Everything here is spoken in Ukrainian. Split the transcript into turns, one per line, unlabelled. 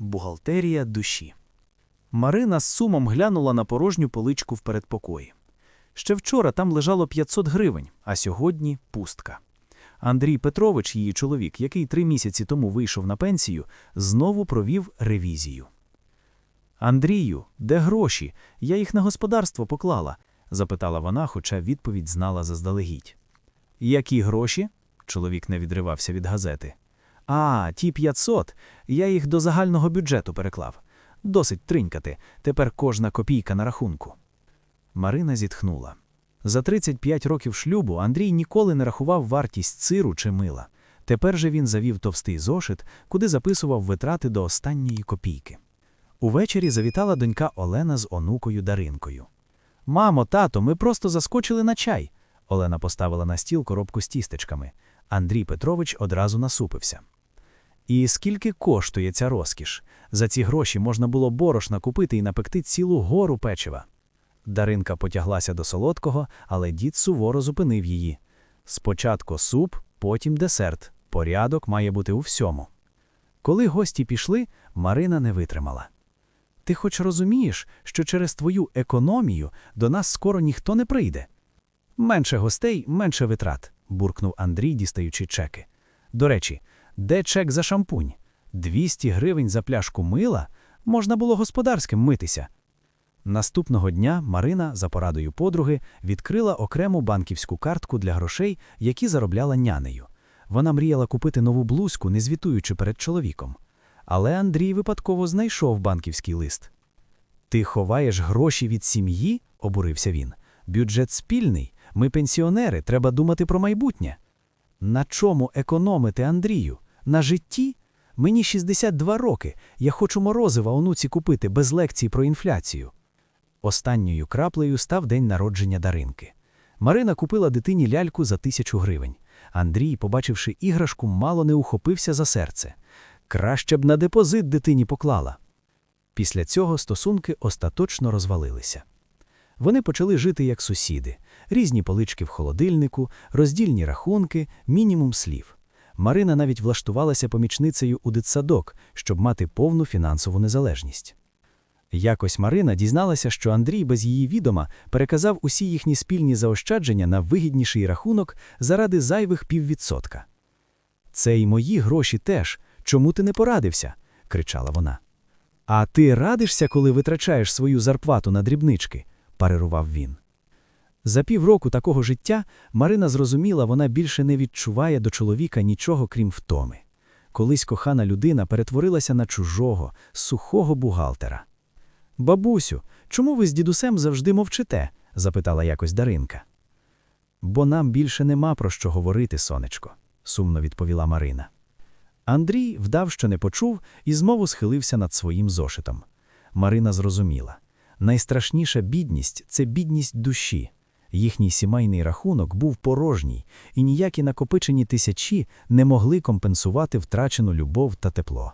Бухгалтерія душі. Марина з сумом глянула на порожню поличку в передпокої. Ще вчора там лежало 500 гривень, а сьогодні пустка. Андрій Петрович, її чоловік, який три місяці тому вийшов на пенсію, знову провів ревізію. Андрію, де гроші? Я їх на господарство поклала, запитала вона, хоча відповідь знала заздалегідь. Які гроші? Чоловік не відривався від газети. А, ті 500. Я їх до загального бюджету переклав. Досить тринькати. Тепер кожна копійка на рахунку. Марина зітхнула. За 35 років шлюбу Андрій ніколи не рахував вартість сиру чи мила. Тепер же він завів товстий зошит, куди записував витрати до останньої копійки. Увечері завітала донька Олена з онукою Даринкою. Мамо, тато, ми просто заскочили на чай. Олена поставила на стіл коробку з тістечками. Андрій Петрович одразу насупився. І скільки коштує ця розкіш? За ці гроші можна було борошна купити і напекти цілу гору печива. Даринка потяглася до солодкого, але дід суворо зупинив її. Спочатку суп, потім десерт. Порядок має бути у всьому. Коли гості пішли, Марина не витримала. Ти хоч розумієш, що через твою економію до нас скоро ніхто не прийде? Менше гостей, менше витрат, буркнув Андрій, дістаючи чеки. До речі, де чек за шампунь? 200 гривень за пляшку мила? Можна було господарським митися. Наступного дня Марина, за порадою подруги, відкрила окрему банківську картку для грошей, які заробляла нянею. Вона мріяла купити нову блузку, не звітуючи перед чоловіком. Але Андрій випадково знайшов банківський лист. Ти ховаєш гроші від сім'ї? обурився він. Бюджет спільний. Ми пенсіонери, треба думати про майбутнє. На чому економити, Андрію? На житті? Мені 62 роки. Я хочу морозива онуці купити без лекцій про інфляцію. Останньою краплею став день народження Даринки. Марина купила дитині ляльку за тисячу гривень. Андрій, побачивши іграшку, мало не ухопився за серце. Краще б на депозит дитині поклала. Після цього стосунки остаточно розвалилися. Вони почали жити як сусіди, різні полички в холодильнику, роздільні рахунки, мінімум слів. Марина навіть влаштувалася помічницею у дитсадок, щоб мати повну фінансову незалежність. Якось Марина дізналася, що Андрій без її відома переказав усі їхні спільні заощадження на вигідніший рахунок заради зайвих піввідсотка. Це й мої гроші теж. Чому ти не порадився? кричала вона. А ти радишся, коли витрачаєш свою зарплату на дрібнички? Парирував він. За півроку такого життя Марина зрозуміла, вона більше не відчуває до чоловіка нічого крім втоми. Колись кохана людина перетворилася на чужого, сухого бухгалтера. Бабусю, чому ви з дідусем завжди мовчите? запитала якось Даринка. Бо нам більше нема про що говорити, сонечко, сумно відповіла Марина. Андрій вдав, що не почув, і знову схилився над своїм зошитом. Марина зрозуміла найстрашніша бідність це бідність душі. Їхній сімейний рахунок був порожній, і ніякі накопичені тисячі не могли компенсувати втрачену любов та тепло.